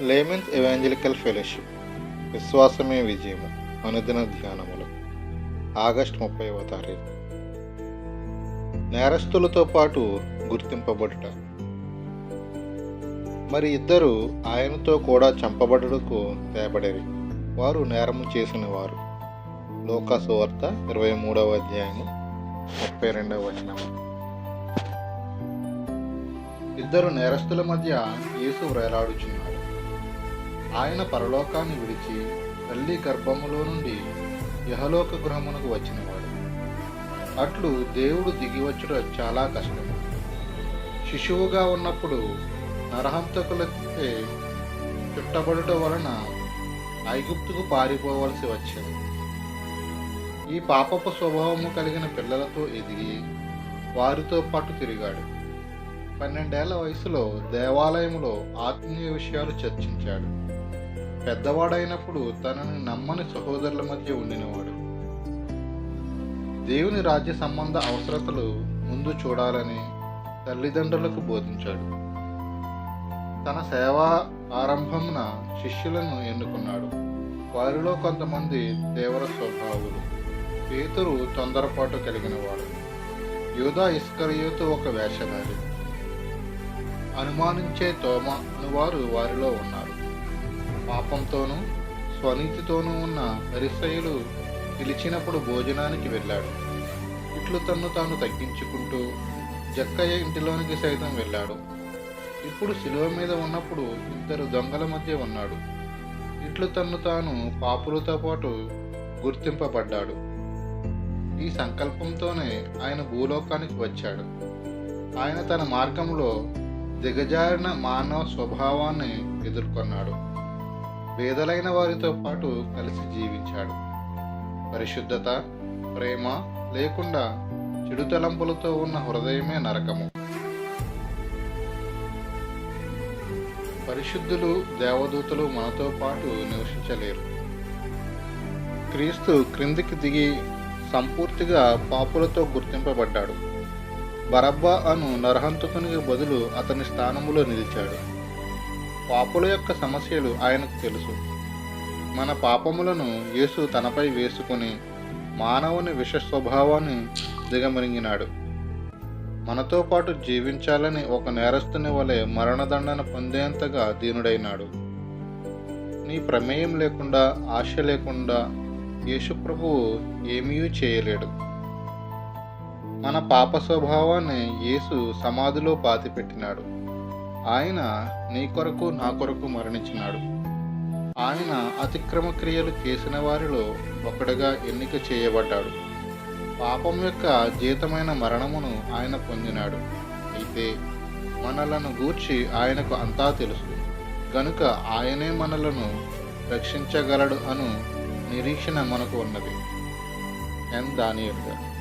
Laymen's evangelical fellowship విశ్వాసమే విజయము అనుదిన ధ్యానములు. August ముప్పైవ తారీఖు. నేరస్తులతో పాటు గుర్తింపబడుట. మరి ఇద్దరు ఆయనతో కూడా చంపబడుటకు తేబడేవి వారు నేరము చేసిన వారు లోకాసు వార్త ఇరవై మూడవ అధ్యాయము ముప్పై రెండవ వచనము. ఇద్దరు నేరస్తుల మధ్య యేసు వ్రేలాడుచున్నారు ఆయన పరలోకాన్ని విడిచి తల్లి గర్భములో నుండి యహలోక గృహమునకు వచ్చినవాడు. అట్లు దేవుడు దిగివచ్చుట చాలా కష్టం శిశువుగా ఉన్నప్పుడు నరహంతకులకే చుట్టబడుట వలన ఐగుప్తుకు పారిపోవలసి వచ్చింది ఈ పాపపు స్వభావము కలిగిన పిల్లలతో ఎదిగి వారితో పాటు తిరిగాడు. పన్నెండేళ్ళ వయసులో దేవాలయంలో ఆత్మీయ విషయాలు చర్చించాడు. పెద్దవాడైనప్పుడు తనని నమ్మని సహోదరుల మధ్య ఉండినవాడు. దేవుని రాజ్య సంబంధ అవసరతలు ముందు చూడాలని తల్లిదండ్రులకు బోధించాడు. తన సేవా ఆరంభమున శిష్యులను ఎన్నుకున్నాడు. వారిలో కొంతమంది తీవ్ర స్వభావులు. పేతురు తొందరపాటు కలిగినవాడు. యూదా ఇస్కరియోతు ఒక వేషధారి. అనుమానించే తోమ అనువారు వారిలో ఉన్నారు. పాపంతోనూ స్వనీతితోనూ ఉన్న పరిసయులు పిలిచినప్పుడు భోజనానికి వెళ్ళాడు. ఇట్లు తన్ను తాను తగ్గించుకుంటూ జక్కయ్య ఇంటిలోనికి సైతం వెళ్ళాడు. ఇప్పుడు శిలువ మీద ఉన్నప్పుడు ఇద్దరు దొంగల మధ్య ఉన్నాడు. ఇట్లు తన్ను తాను పాపులతో పాటు గుర్తింపబడ్డాడు. ఈ సంకల్పంతోనే ఆయన భూలోకానికి వచ్చాడు. ఆయన తన మార్గంలో దిగజారిన మానవ స్వభావాన్ని ఎదుర్కొన్నాడు. పేదలైన వారితో పాటు కలిసి జీవించాడు. పరిశుద్ధత ప్రేమ లేకుండా చెడు తలంపులతో ఉన్న హృదయమే నరకము. పరిశుద్ధులు దేవదూతలు మనతో పాటు నివసించలేరు. క్రీస్తు క్రిందికి దిగి సంపూర్తిగా పాపులతో గుర్తింపబడ్డాడు. బరబ్బా అను నరహంతకునికి బదులు అతని స్థానములో నిలిచాడు. పాపుల యొక్క సమస్యలు ఆయనకు తెలుసు. మన పాపములను యేసు తనపై వేసుకుని మానవుని విష స్వభావాన్ని దిగమరింగినాడు మనతో పాటు జీవించాలని ఒక నేరస్తుని వలె మరణదండన పొందేంతగా దీనుడైనాడు. నీ ప్రమేయం లేకుండా ఆశ లేకుండా యేసుప్రభువు ఏమీ చేయలేడు. మన పాప స్వభావాన్ని యేసు సమాధిలో పాతిపెట్టినాడు. ఆయన నీ కొరకు నా కొరకు మరణించినాడు. ఆయన అతిక్రమ క్రియలు చేసిన వారిలో ఒకడుగా ఎన్నిక చేయబడ్డాడు. పాపం యొక్క జీతమైన మరణమును ఆయన పొందినాడు. అయితే మనలను గూర్చి ఆయనకు అంతా తెలుసు. గనుక ఆయనే మనలను రక్షించగలడు అను నిరీక్షణ మనకు ఉన్నది. ఎన్ దాని యొక్క